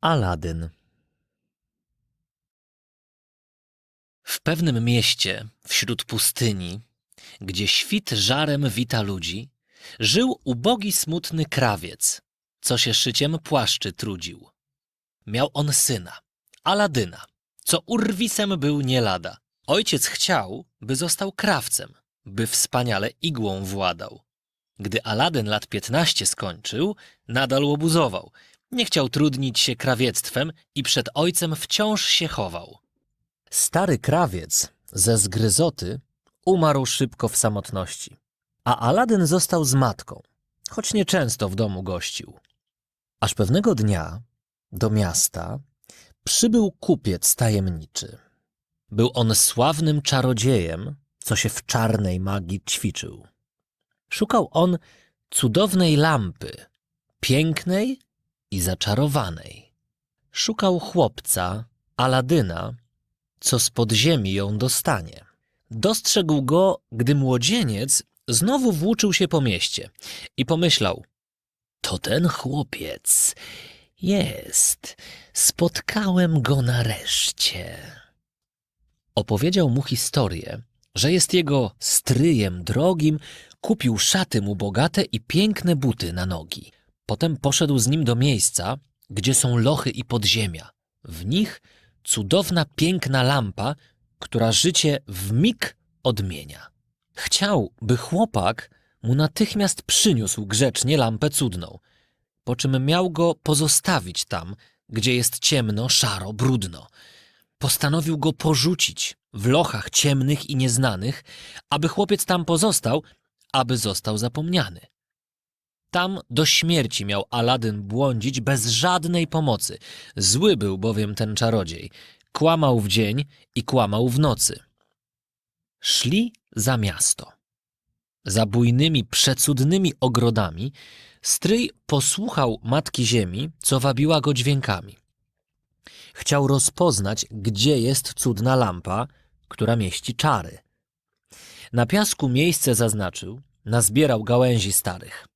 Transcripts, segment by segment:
Aladyn W pewnym mieście, wśród pustyni, gdzie świt żarem wita ludzi, żył ubogi, smutny krawiec, co się szyciem płaszczy trudził. Miał on syna, Aladyna, co urwisem był nie lada. Ojciec chciał, by został krawcem, by wspaniale igłą władał. Gdy Aladyn lat piętnaście skończył, nadal łobuzował. Nie chciał trudnić się krawiectwem i przed ojcem wciąż się chował. Stary krawiec ze zgryzoty umarł szybko w samotności, a Aladyn został z matką, choć nieczęsto w domu gościł. Aż pewnego dnia do miasta przybył kupiec tajemniczy. Był on sławnym czarodziejem, co się w czarnej magii ćwiczył. Szukał on cudownej lampy, pięknej i zaczarowanej. Szukał chłopca, Aladyna, co z podziemi ją dostanie. Dostrzegł go, gdy młodzieniec znowu włóczył się po mieście i pomyślał: To ten chłopiec jest. Spotkałem go nareszcie. Opowiedział mu historię, że jest jego stryjem drogim, kupił szaty mu bogate i piękne buty na nogi. Potem poszedł z nim do miejsca, gdzie są lochy i podziemia. W nich cudowna, piękna lampa, która życie w mig odmienia. Chciał, by chłopak mu natychmiast przyniósł grzecznie lampę cudną, po czym miał go pozostawić tam, gdzie jest ciemno, szaro, brudno. Postanowił go porzucić w lochach ciemnych i nieznanych, aby chłopiec tam pozostał, aby został zapomniany. Tam do śmierci miał Aladyn błądzić bez żadnej pomocy. Zły był bowiem ten czarodziej. Kłamał w dzień i kłamał w nocy. Szli za miasto. Za bujnymi, przecudnymi ogrodami stryj posłuchał Matki Ziemi, co wabiła go dźwiękami. Chciał rozpoznać, gdzie jest cudna lampa, która mieści czary. Na piasku miejsce zaznaczył, nazbierał gałęzi starych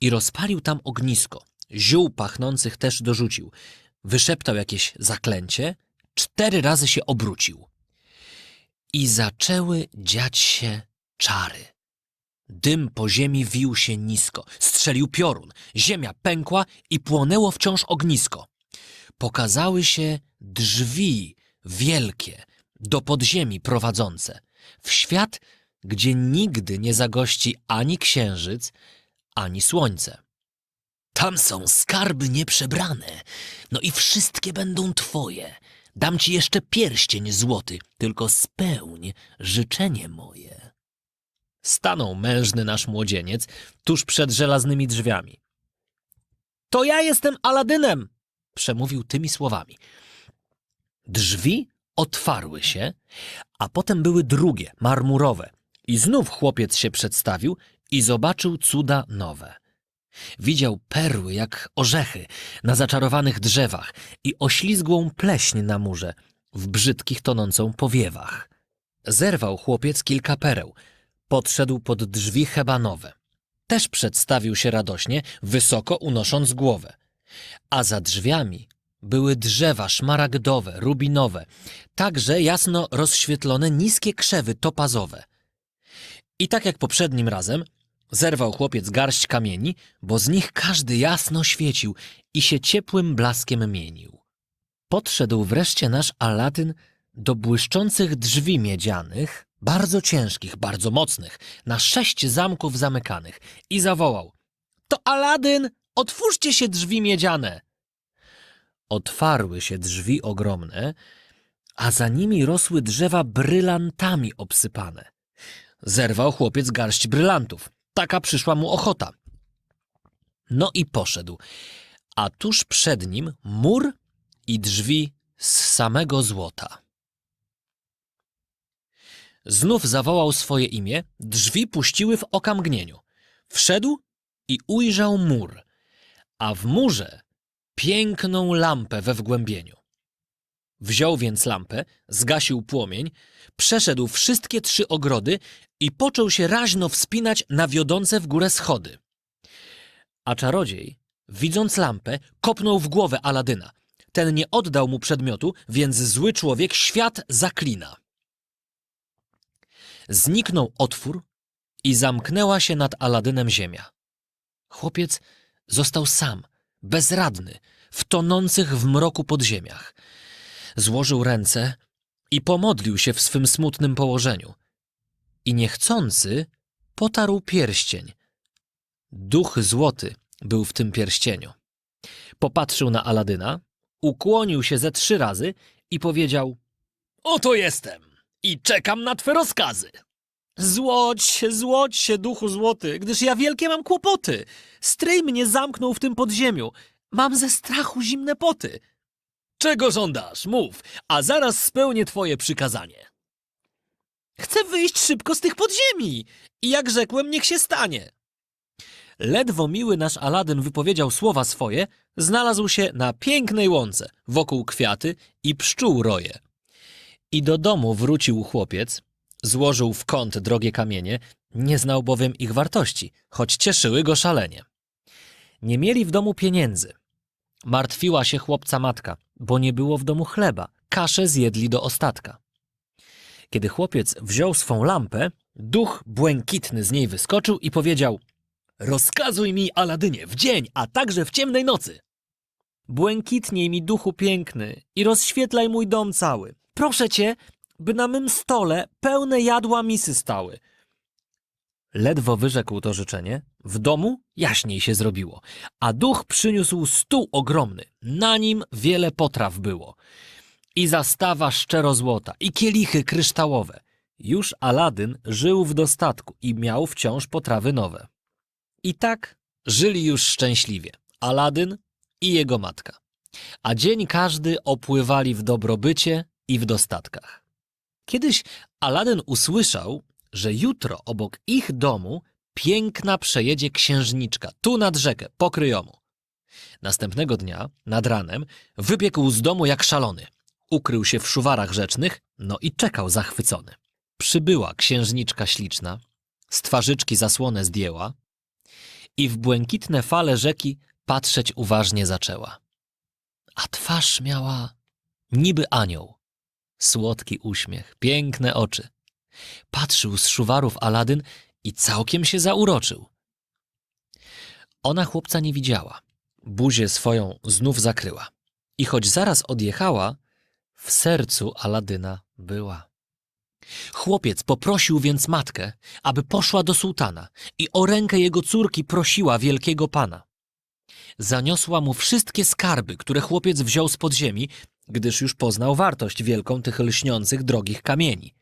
i rozpalił tam ognisko. Ziół pachnących też dorzucił. Wyszeptał jakieś zaklęcie, cztery razy się obrócił. I zaczęły dziać się czary. Dym po ziemi wił się nisko, strzelił piorun, ziemia pękła i płonęło wciąż ognisko. Pokazały się drzwi wielkie, do podziemi prowadzące, w świat, gdzie nigdy nie zagości ani księżyc, ani słońce. Tam są skarby nieprzebrane, no i wszystkie będą twoje. Dam ci jeszcze pierścień złoty, tylko spełń życzenie moje. Stanął mężny nasz młodzieniec tuż przed żelaznymi drzwiami. To ja jestem Aladynem! przemówił tymi słowami. Drzwi otwarły się, a potem były drugie, marmurowe. I znów chłopiec się przedstawił i zobaczył cuda nowe. Widział perły jak orzechy na zaczarowanych drzewach i oślizgłą pleśń na murze w brzydkich tonącą powiewach. Zerwał chłopiec kilka pereł, podszedł pod drzwi hebanowe. Też przedstawił się radośnie, wysoko unosząc głowę. A za drzwiami były drzewa szmaragdowe, rubinowe, także jasno rozświetlone niskie krzewy topazowe. I tak jak poprzednim razem, zerwał chłopiec garść kamieni, bo z nich każdy jasno świecił i się ciepłym blaskiem mienił. Podszedł wreszcie nasz Aladyn do błyszczących drzwi miedzianych, bardzo ciężkich, bardzo mocnych, na sześć zamków zamykanych i zawołał – To Aladyn, otwórzcie się drzwi miedziane! Otwarły się drzwi ogromne, a za nimi rosły drzewa brylantami obsypane. Zerwał chłopiec garść brylantów. Taka przyszła mu ochota. No i poszedł, a tuż przed nim mur i drzwi z samego złota. Znów zawołał swoje imię, drzwi puściły w okamgnieniu. Wszedł i ujrzał mur, a w murze piękną lampę we wgłębieniu. Wziął więc lampę, zgasił płomień, przeszedł wszystkie trzy ogrody i począł się raźno wspinać na wiodące w górę schody. A czarodziej, widząc lampę, kopnął w głowę Aladyna. ten nie oddał mu przedmiotu, więc zły człowiek świat zaklina. Zniknął otwór i zamknęła się nad Aladynem ziemia. Chłopiec został sam, bezradny, w tonących w mroku podziemiach. Złożył ręce i pomodlił się w swym smutnym położeniu. I niechcący potarł pierścień. Duch złoty był w tym pierścieniu. Popatrzył na Aladyna, ukłonił się ze trzy razy i powiedział: Oto jestem i czekam na twe rozkazy. Złodź się, złodź się, duchu złoty, gdyż ja wielkie mam kłopoty. Stryj mnie zamknął w tym podziemiu. Mam ze strachu zimne poty. Czego żądasz? Mów, a zaraz spełnię twoje przykazanie. Chcę wyjść szybko z tych podziemi i jak rzekłem, niech się stanie. Ledwo miły nasz Aladyn wypowiedział słowa swoje, znalazł się na pięknej łące, wokół kwiaty i pszczół roje. I do domu wrócił chłopiec, złożył w kąt drogie kamienie, nie znał bowiem ich wartości, choć cieszyły go szalenie. Nie mieli w domu pieniędzy. Martwiła się chłopca matka, bo nie było w domu chleba, kaszę zjedli do ostatka. Kiedy chłopiec wziął swą lampę, duch błękitny z niej wyskoczył i powiedział Rozkazuj mi, Aladynie, w dzień, a także w ciemnej nocy. Błękitniej mi, duchu piękny, i rozświetlaj mój dom cały. Proszę cię, by na mym stole pełne jadła misy stały. Ledwo wyrzekł to życzenie, w domu jaśniej się zrobiło, a duch przyniósł stół ogromny, na nim wiele potraw było. I zastawa szczerozłota, i kielichy kryształowe. Już Aladyn żył w dostatku i miał wciąż potrawy nowe. I tak żyli już szczęśliwie Aladyn i jego matka. A dzień każdy opływali w dobrobycie i w dostatkach. Kiedyś Aladyn usłyszał, że jutro obok ich domu piękna przejedzie księżniczka tu nad rzekę, po kryjomu. Następnego dnia, nad ranem, wybiegł z domu jak szalony. Ukrył się w szuwarach rzecznych, no i czekał zachwycony. Przybyła księżniczka śliczna, z twarzyczki zasłonę zdjęła i w błękitne fale rzeki patrzeć uważnie zaczęła. A twarz miała niby anioł. Słodki uśmiech, piękne oczy. Patrzył z szuwarów Aladyn i całkiem się zauroczył. Ona chłopca nie widziała. Buzię swoją znów zakryła. I choć zaraz odjechała, w sercu Aladyna była. Chłopiec poprosił więc matkę, aby poszła do sułtana i o rękę jego córki prosiła wielkiego pana. Zaniosła mu wszystkie skarby, które chłopiec wziął z podziemi, gdyż już poznał wartość wielką tych lśniących drogich kamieni.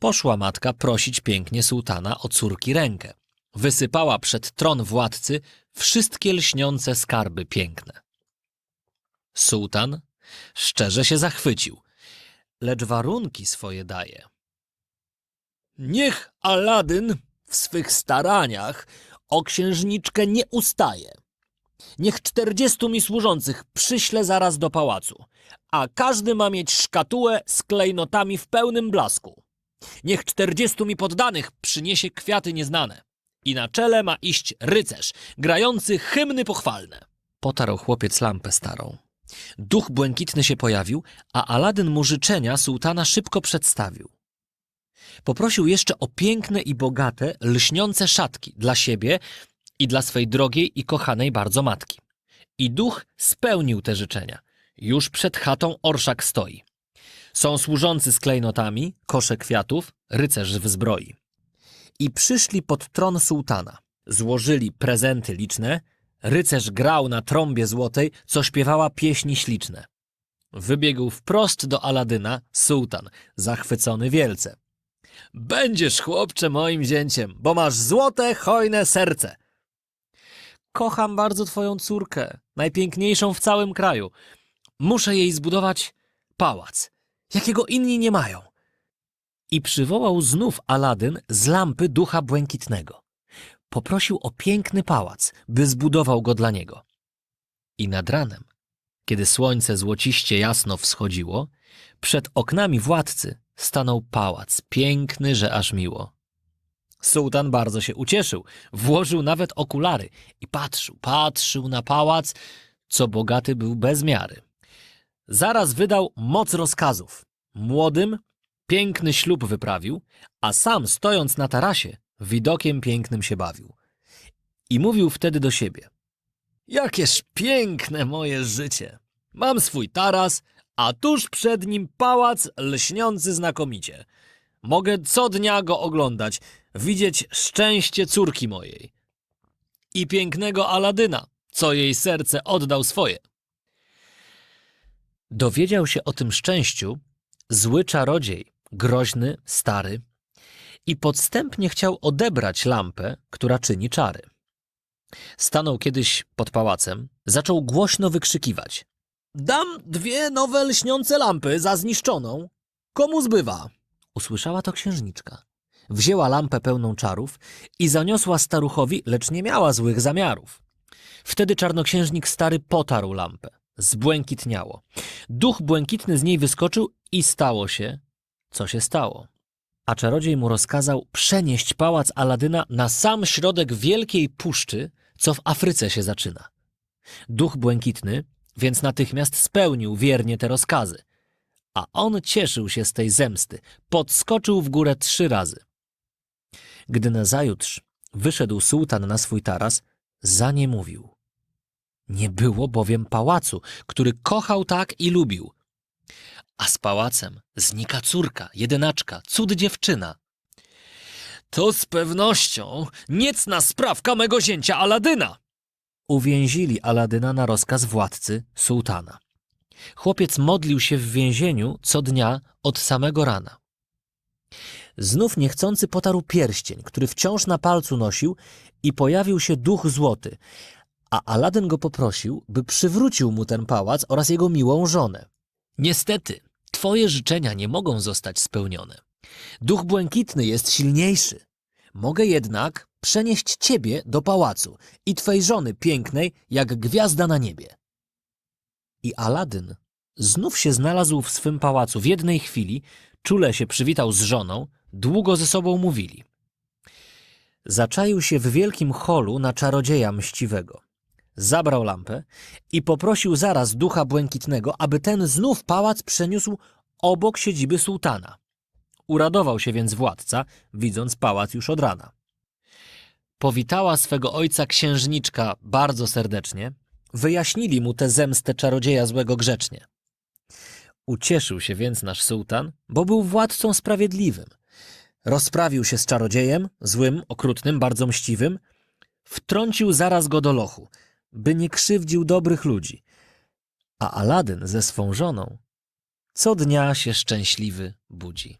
Poszła matka prosić pięknie sułtana o córki rękę. Wysypała przed tron władcy wszystkie lśniące skarby piękne. Sułtan szczerze się zachwycił, lecz warunki swoje daje. Niech Aladyn w swych staraniach o księżniczkę nie ustaje. Niech czterdziestu mi służących przyśle zaraz do pałacu, a każdy ma mieć szkatułę z klejnotami w pełnym blasku. Niech czterdziestu mi poddanych przyniesie kwiaty nieznane. I na czele ma iść rycerz, grający hymny pochwalne. Potarł chłopiec lampę starą. Duch błękitny się pojawił, a Aladyn mu życzenia sułtana szybko przedstawił. Poprosił jeszcze o piękne i bogate, lśniące szatki dla siebie i dla swej drogiej i kochanej bardzo matki. I duch spełnił te życzenia. Już przed chatą orszak stoi. Są służący z klejnotami, kosze kwiatów, rycerz w zbroi. I przyszli pod tron sułtana. Złożyli prezenty liczne, rycerz grał na trąbie złotej, co śpiewała pieśni śliczne. Wybiegł wprost do Aladyna sułtan, zachwycony wielce. Będziesz, chłopcze, moim zięciem, bo masz złote, hojne serce. Kocham bardzo twoją córkę, najpiękniejszą w całym kraju. Muszę jej zbudować pałac, jakiego inni nie mają. I przywołał znów Aladyn z lampy ducha błękitnego. Poprosił o piękny pałac, by zbudował go dla niego. I nad ranem, kiedy słońce złociście jasno wschodziło, przed oknami władcy stanął pałac, piękny, że aż miło. Sułtan bardzo się ucieszył, włożył nawet okulary i patrzył, patrzył na pałac, co bogaty był bez miary. Zaraz wydał moc rozkazów. Młodym piękny ślub wyprawił, a sam stojąc na tarasie, widokiem pięknym się bawił. I mówił wtedy do siebie. Jakież piękne moje życie! Mam swój taras, a tuż przed nim pałac lśniący znakomicie. Mogę co dnia go oglądać, widzieć szczęście córki mojej. I pięknego Aladyna, co jej serce oddał swoje. Dowiedział się o tym szczęściu zły czarodziej, groźny, stary, i podstępnie chciał odebrać lampę, która czyni czary. Stanął kiedyś pod pałacem, zaczął głośno wykrzykiwać. Dam dwie nowe lśniące lampy za zniszczoną. Komu zbywa? Usłyszała to księżniczka. Wzięła lampę pełną czarów i zaniosła staruchowi, lecz nie miała złych zamiarów. Wtedy czarnoksiężnik stary potarł lampę. Zbłękitniało. Duch błękitny z niej wyskoczył i stało się, co się stało. A czarodziej mu rozkazał przenieść pałac Aladyna na sam środek wielkiej puszczy, co w Afryce się zaczyna. Duch błękitny więc natychmiast spełnił wiernie te rozkazy. A on cieszył się z tej zemsty, podskoczył w górę trzy razy. Gdy nazajutrz wyszedł sułtan na swój taras, zaniemówił. Nie było bowiem pałacu, który kochał tak i lubił. A z pałacem znika córka, jedynaczka, cud dziewczyna. To z pewnością niecna sprawka mego zięcia Aladyna. Uwięzili Aladyna na rozkaz władcy, sułtana. Chłopiec modlił się w więzieniu co dnia od samego rana. Znów niechcący potarł pierścień, który wciąż na palcu nosił i pojawił się duch złoty, a Aladyn go poprosił, by przywrócił mu ten pałac oraz jego miłą żonę. Niestety, twoje życzenia nie mogą zostać spełnione. Duch błękitny jest silniejszy. Mogę jednak przenieść ciebie do pałacu i twej żony pięknej jak gwiazda na niebie. I Aladyn znów się znalazł w swym pałacu w jednej chwili, czule się przywitał z żoną, długo ze sobą mówili. Zaczaił się w wielkim holu na czarodzieja mściwego. Zabrał lampę i poprosił zaraz ducha błękitnego, aby ten znów pałac przeniósł obok siedziby sułtana. Uradował się więc władca, widząc pałac już od rana. Powitała swego ojca księżniczka bardzo serdecznie, wyjaśnili mu tę zemstę czarodzieja złego grzecznie. Ucieszył się więc nasz sułtan, bo był władcą sprawiedliwym. Rozprawił się z czarodziejem, złym, okrutnym, bardzo mściwym, wtrącił zaraz go do lochu, by nie krzywdził dobrych ludzi. A Aladyn ze swą żoną co dnia się szczęśliwy budzi.